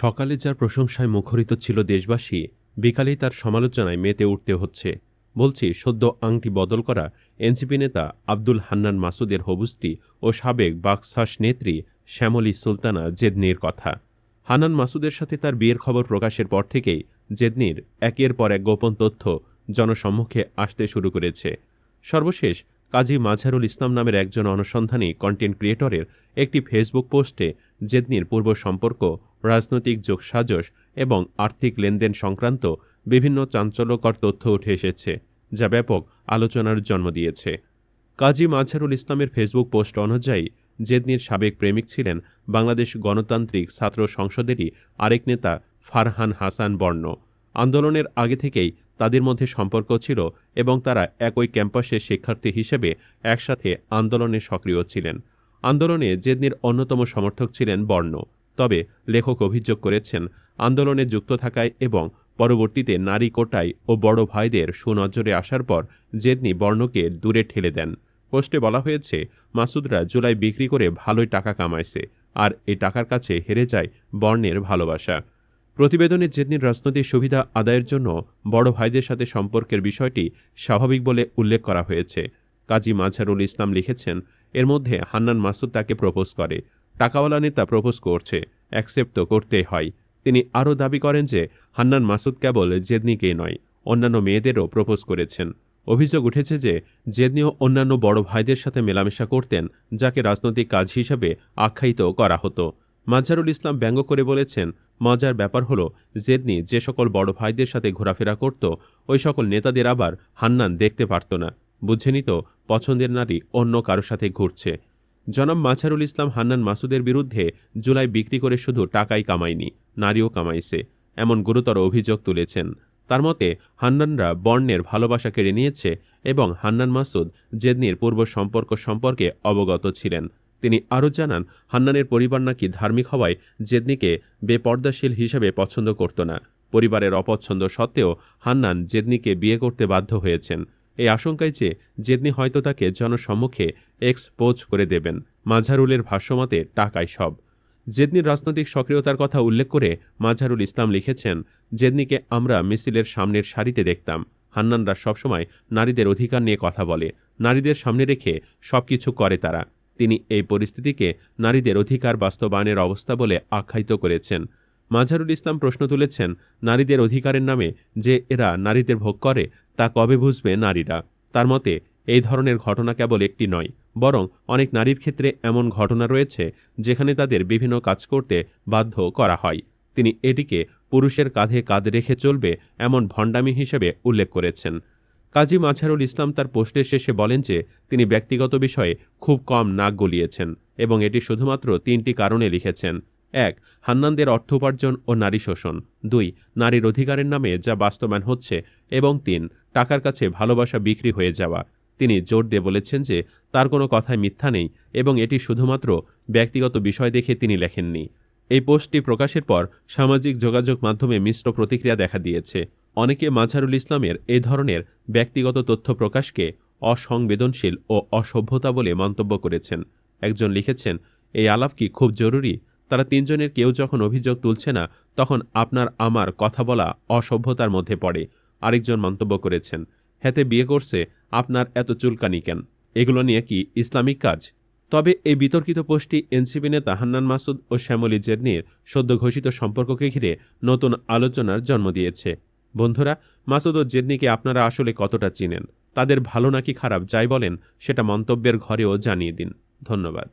সকালে যার প্রশংসায় মুখরিত ছিল দেশবাসী, বিকালেই তার সমালোচনায় মেতে উঠতে হচ্ছে। বলছি, সদ্য আংটি বদল করা এনসিপি নেতা আব্দুল হান্নান মাসুদের হবুস্ত্রী ও সাবেক বাকশাস নেত্রী শ্যামলী সুলতানা জেদনির কথা। হানান মাসুদের সাথে তার বিয়ের খবর প্রকাশের পর থেকেই জেদনির একের পর এক গোপন তথ্য জনসম্মুখে আসতে শুরু করেছে। সর্বশেষ, কাজী মাঝারুল ইসলাম নামের একজন অনুসন্ধানী কন্টেন্ট ক্রিয়েটরের একটি ফেসবুক পোস্টে জেদনির পূর্ব সম্পর্ক রাজনৈতিক যোগসাজশ এবং আর্থিক লেনদেন সংক্রান্ত বিভিন্ন চাঞ্চল্যকর তথ্য উঠে এসেছে, যা ব্যাপক আলোচনার জন্ম দিয়েছে। কাজী মাঝারুল ইসলামের ফেসবুক পোস্ট অনুযায়ী, জেদনির সাবেক প্রেমিক ছিলেন বাংলাদেশ গণতান্ত্রিক ছাত্র সংসদেরই আরেক নেতা ফারহান হাসান বর্ণ। আন্দোলনের আগে থেকেই তাদের মধ্যে সম্পর্ক ছিল এবং তারা একই ক্যাম্পাসে শিক্ষার্থী হিসেবে একসাথে আন্দোলনে সক্রিয় ছিলেন। আন্দোলনে জেদনির অন্যতম সমর্থক ছিলেন বর্ণ। তবে লেখক অভিযোগ করেছেন, আন্দোলনে যুক্ত থাকায় এবং পরবর্তীতে নারী কোটায় ও বড় ভাইদের সুনজরে আসার পর জেদনি বর্ণকে দূরে ঠেলে দেন। পোস্টে বলা হয়েছে, মাসুদরা জুলাই বিক্রি করে ভালোই টাকা কামাইছে, আর এই টাকার কাছে হেরে যায় বর্ণের ভালোবাসা। প্রতিবেদনে জেদনির রাজনৈতিক সুবিধা আদায়ের জন্য বড় ভাইদের সাথে সম্পর্কের বিষয়টি স্বাভাবিক বলে উল্লেখ করা হয়েছে। কাজী মাঝারুল ইসলাম লিখেছেন, এর মধ্যে হান্নান মাসুদ তাকে প্রপোজ করে। টাকাওয়ালা নেতা প্রপোজ করছে অ্যাকসেপ্ট তো করতেই হয়। তিনি আরও দাবি করেন যে, হান্নান মাসুদ কেবল জেদনিকেই নয়, অন্যান্য মেয়েদেরও প্রপোজ করেছেন। অভিযোগ উঠেছে যে, জেদনিও অন্যান্য বড় ভাইদের সাথে মেলামেশা করতেন, যাকে রাজনৈতিক কাজ হিসাবে আখ্যায়িত করা হতো। মাঝারুল ইসলাম ব্যঙ্গ করে বলেছেন, মজার ব্যাপার হলো, জেদনি যে সকল বড় ভাইদের সাথে ঘোরাফেরা করত, ওই সকল নেতাদের আবার হান্নান দেখতে পারত না। বুঝছেনই তো, পছন্দের নারী অন্য কারও সাথে ঘুরছে জনাব মাছারুল ইসলাম হান্নান মাসুদের বিরুদ্ধে জুলাই বিক্রি করে শুধু টাকাই কামায়নি, নারীও কামাইছে, এমন গুরুতর অভিযোগ তুলেছেন। তার মতে, হান্নানরা বর্ণের ভালোবাসা কেড়ে নিয়েছে এবং হান্নান মাসুদ জেদনির পূর্ব সম্পর্ক সম্পর্কে অবগত ছিলেন। তিনি আরও জানান, হান্নানের পরিবার নাকি ধার্মিক হওয়ায় জেদনিকে বেপর্দাশীল হিসেবে পছন্দ করত না। পরিবারের অপছন্দ সত্ত্বেও হান্নান জেদনিকে বিয়ে করতে বাধ্য হয়েছেন। এই আশঙ্কায় যে জেদনি হয়তো তাকে জনসম্মুখে এক্সপোজ করে দেবেন। মাঝারুলের ভাষ্যমতে টাকায় সব। জেদনির রাজনৈতিক সক্রিয়তার কথা উল্লেখ করে মাঝারুল ইসলাম লিখেছেন, জেদনিকে আমরা মিছিলের সামনের সারিতে দেখতাম। হান্নানরা সবসময় নারীদের অধিকার নিয়ে কথা বলে। নারীদের সামনে রেখে সবকিছু করে তারা। তিনি এই পরিস্থিতিকে নারীদের অধিকার বাস্তবায়নের অবস্থা বলে আখ্যায়িত করেছেন। মাঝারুল ইসলাম প্রশ্ন তুলেছেন, নারীদের অধিকারের নামে যে এরা নারীদের ভোগ করে তা কবে বুঝবে নারীরা? তার মতে, এই ধরনের ঘটনা কেবল একটি নয়, বরং অনেক নারীর ক্ষেত্রে এমন ঘটনা রয়েছে যেখানে তাদের বিভিন্ন কাজ করতে বাধ্য করা হয়। তিনি এটিকে পুরুষের কাঁধে কাঁধ রেখে চলবে এমন ভণ্ডামি হিসেবে উল্লেখ করেছেন। কাজী মাঝারুল ইসলাম তার পোস্টের শেষে বলেন যে, তিনি ব্যক্তিগত বিষয়ে খুব কম নাক গলিয়েছেন এবং এটি শুধুমাত্র তিনটি কারণে লিখেছেন। এক, হান্নানদের অর্থ উপার্জন ও নারী শোষণ। দুই, নারীর অধিকারের নামে যা বাস্তবায়ন হচ্ছে। এবং তিন, টাকার কাছে ভালোবাসা বিক্রি হয়ে যাওয়া। তিনি জোর দিয়ে বলেছেন যে, তার কোনো কথায় মিথ্যা নেই এবং এটি শুধুমাত্র ব্যক্তিগত বিষয় দেখে তিনি লেখেননি। এই পোস্টটি প্রকাশের পর সামাজিক যোগাযোগ মাধ্যমে মিশ্র প্রতিক্রিয়া দেখা দিয়েছে। অনেকে মাঝারুল ইসলামের এই ধরনের ব্যক্তিগত তথ্য প্রকাশকে অসংবেদনশীল ও অসভ্যতা বলে মন্তব্য করেছেন। একজন লিখেছেন, এই আলাপ কি খুব জরুরি? তারা তিনজনের কেউ যখন অভিযোগ তুলছে না, তখন আপনার আমার কথা বলা অসভ্যতার মধ্যে পড়ে, আরেকজন মন্তব্য করেছেন। হেতে বিয়ে করছে, আপনার এত চুলকানি কেন? এগুলো নিয়ে কি ইসলামিক কাজ? তবে এই বিতর্কিত পোস্টটি এনসিপি নেতা হান্নান মাসুদ ও শ্যামলী জেদনির সদ্য ঘোষিত সম্পর্ককে ঘিরে নতুন আলোচনার জন্ম দিয়েছে। বন্ধুরা, মাসুদ ও জেদনিকে আপনারা আসলে কতটা চিনেন? তাদের ভালো নাকি খারাপ, যাই বলেন, সেটা মন্তব্যের ঘরেও জানিয়ে দিন। ধন্যবাদ।